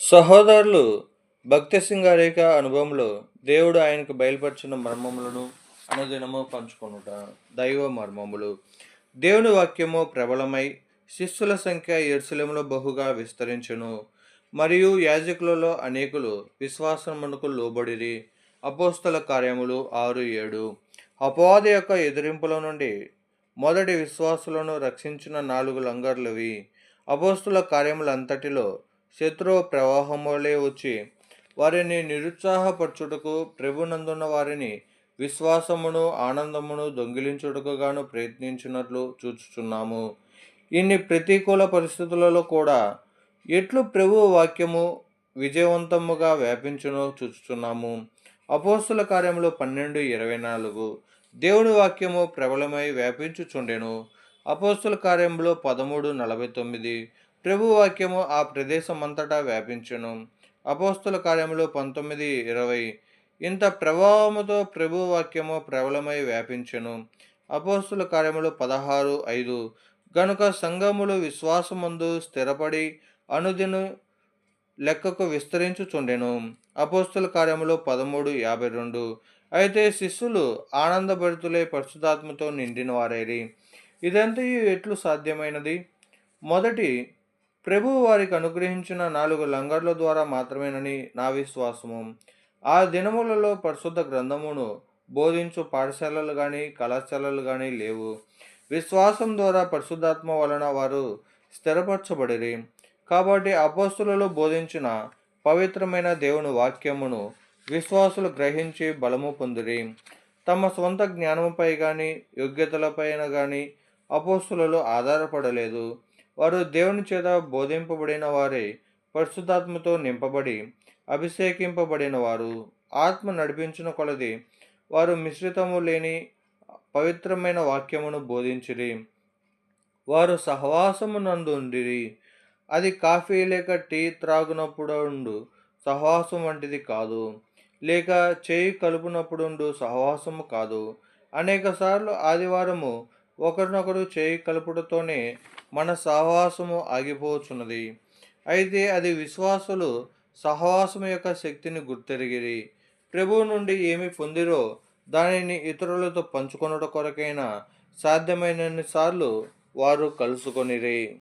సహోదరులు భక్తి సింగారేఖ అనుభవంలో దేవుడు ఆయనకు బయలుపరిచిన మర్మములను అనుదినము పంచుకొనుట దైవ మర్మములు. దేవుని వాక్యము ప్రబలమై శిష్యుల సంఖ్య ఎరుసలంలో బహుగా విస్తరించును. మరియు యాజకులలో అనేకులు విశ్వాసమునకు లోబడిరి. అపోస్తల కార్యములు ఆరు ఏడు. అపవాది యొక్క ఎదిరింపుల నుండి మొదటి విశ్వాసులను రక్షించిన నాలుగు లంగర్లవి. అపోస్తుల కార్యములంతటిలో శత్రు ప్రవాహములే వచ్చి వారిని నిరుత్సాహపరచుటకు ప్రభునందున్న వారిని విశ్వాసమును ఆనందమును దొంగిలించుటకు గాను ప్రయత్నించినట్లు చూచుచున్నాము. ఇన్ని ప్రతికూల పరిస్థితులలో కూడా ఎట్లు ప్రభు వాక్యము విజయవంతముగా వ్యాపించునో చూచుచున్నాము. అపోస్తుల కార్యములు పన్నెండు ఇరవై నాలుగు. దేవుని వాక్యము ప్రబలమై వ్యాపించుచుండెను. అపోస్తుల కార్యములు పదమూడు నలభై తొమ్మిది. ప్రభు వాక్యము ఆ ప్రదేశమంతటా వ్యాపించెను. అపోస్తుల కార్యములు పంతొమ్మిది ఇరవై. ఇంత ప్రభావముతో ప్రభు వాక్యము ప్రబలమై వ్యాపించెను. అపోస్తుల కార్యములు పదహారు ఐదు. గనుక సంఘములు విశ్వాసమందు స్థిరపడి అనుదిను లెక్కకు విస్తరించుచుండెను. అపోస్తుల కార్యములు పదమూడు యాభై రెండు. అయితే శిష్యులు ఆనందభరితులై పరిశుధాత్మతో నిండిన వారైరి ఇదంతా ఎట్లు సాధ్యమైనది? మొదటి ప్రభు వారికి అనుగ్రహించిన నాలుగు లంగర్ల ద్వారా మాత్రమేనని నా విశ్వాసము. ఆ దినములలో పరిశుద్ధ గ్రంథమును బోధించు పాఠశాలలు కానీ కళాశాలలు కానీ లేవు. విశ్వాసం ద్వారా పరిశుద్ధాత్మ వలన వారు స్థిరపరచబడిరి. కాబట్టి అపోస్తులలో బోధించిన పవిత్రమైన దేవుని వాక్యమును విశ్వాసులు గ్రహించి బలము పొందిరి. తమ సొంత జ్ఞానముపై కానీ యోగ్యతలపైన కానీ అపోస్తులలో ఆధారపడలేదు. వారు దేవుని చేత బోధింపబడిన వారే పరిశుద్ధాత్మతో నింపబడి అభిషేకింపబడిన వారు ఆత్మ నడిపించిన కొలది వారు మిశ్రితము లేని పవిత్రమైన వాక్యమును బోధించిరి. వారు సహవాసమునందుండిరి అది కాఫీ లేక టీ త్రాగునప్పుడు సహవాసం వంటిది కాదు లేక చేయి కలుపునప్పుడు సహవాసము కాదు. అనేక సార్లు ఆదివారము ఒకరినొకరు చేయి కలుపుటతోనే మన సహవాసము ఆగిపోచున్నది. అయితే అది విశ్వాసులు సహవాసం యొక్క శక్తిని గుర్తెరిగిరి. ప్రభువు నుండి ఏమి పొందిరో దానిని ఇతరులతో పంచుకొనుట కొరకైనా సాధ్యమైనన్ని సార్లు వారు కలుసుకొనిరి.